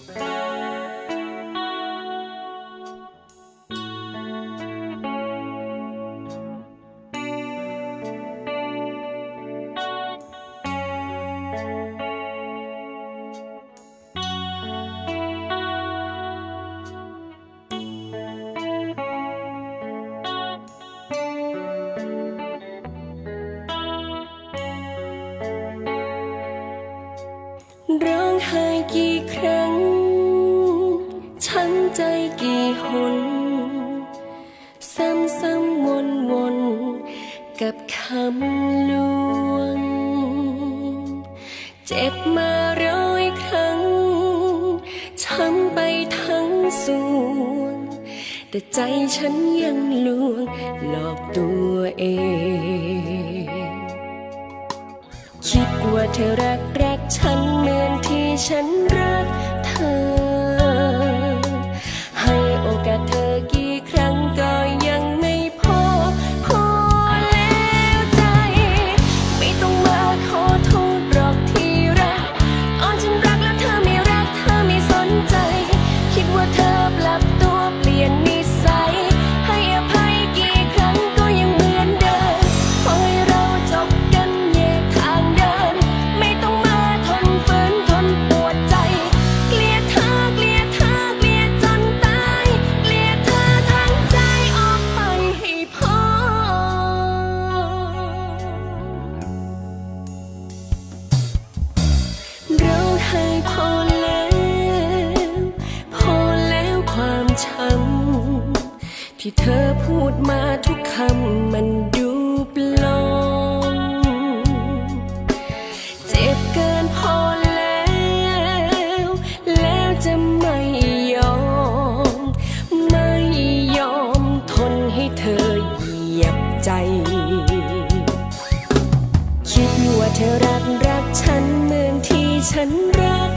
Bye. ร้องไห้กี่ครั้ง ช้ำใจกี่หน ซ้ำซ้ำวนวนกับคำลวง เจ็บมาร้อยครั้ง ช้ำไปทั้งสวง แต่ใจฉันยังลวง หลอกตัวเอง ว่าเธอรักรักฉันเหมือนที่ฉันรักเธอ ให้โอกาสเธอ ที่เธอพูดมาทุกคำมันดูปลอมเจ็บเกินพอแล้ว แล้วจะไม่ยอม ไม่ยอมทนให้เธอเหยียบใจ คิดว่าเธอรักรักฉันเหมือนที่ฉันรัก